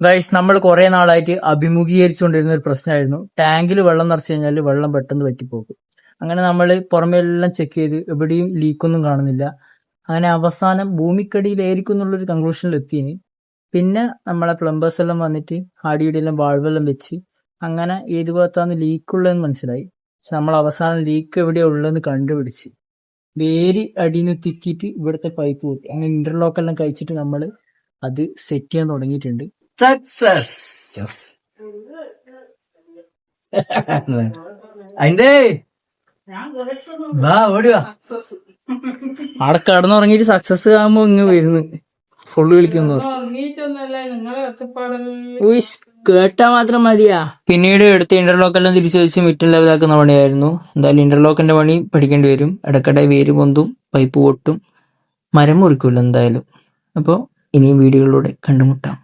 Guys നമ്മൾ കുറെ നാളായിട്ട് അഭിമുഖീകരിച്ചുകൊണ്ടിരുന്ന ഒരു പ്രശ്നമായിരുന്നു. ടാങ്കിൽ വെള്ളം നിറച്ചു കഴിഞ്ഞാൽ വെള്ളം പെട്ടെന്ന് വറ്റിപ്പോകും. അങ്ങനെ നമ്മൾ പുറമെല്ലാം ചെക്ക് ചെയ്ത് എവിടെയും ലീക്കൊന്നും കാണുന്നില്ല. അങ്ങനെ അവസാനം ഭൂമിക്കടിയിലായിരിക്കും എന്നുള്ളൊരു കൺക്ലൂഷനിൽ എത്തിയിന്. പിന്നെ നമ്മളെ പ്ലംബേഴ്സ് എല്ലാം വന്നിട്ട് ആടിയുടെ എല്ലാം വാൾവെല്ലാം വെച്ച് അങ്ങനെ ഏത് ഭാഗത്താണ് ലീക്കുള്ളതെന്ന് മനസ്സിലായി. പക്ഷെ നമ്മൾ അവസാനം ലീക്ക് എവിടെയാ ഉള്ളതെന്ന് കണ്ടുപിടിച്ച്. വേര് അടിയിൽ തിക്കിയിട്ട് ഇവിടുത്തെ പൈപ്പ് കൂട്ടി അങ്ങനെ ഇന്റർലോക്ക് എല്ലാം കഴിച്ചിട്ട് നമ്മൾ അത് സെറ്റ് ചെയ്യാൻ തുടങ്ങിയിട്ടുണ്ട്. സക്സസ് അതിന്റെ വാ ഓടുക അവിടെ കടന്നുറങ്ങിട്ട് സക്സസ് ആകുമ്പോ ഇങ്ങ് വരുന്നു. സൊള്ളു വിളിക്കുന്നു ഉയ്സ്, കേട്ടാ മാത്രം മതിയാ. പിന്നീട് എടുത്ത ഇന്റർലോക്കെല്ലാം തിരിച്ചു വെച്ച് മിറ്റൽ ലെവലാക്കുന്ന പണിയായിരുന്നു. എന്തായാലും ഇന്റർലോക്കിന്റെ പണി പഠിക്കേണ്ടി വരും. ഇടയ്ക്കിടെ വേര് പൊന്തും പൈപ്പ് പൊട്ടും. മരം മുറിക്കൂല എന്തായാലും. അപ്പോൾ ഇനിയും വീഡിയോകളിലൂടെ കണ്ടുമുട്ടാം.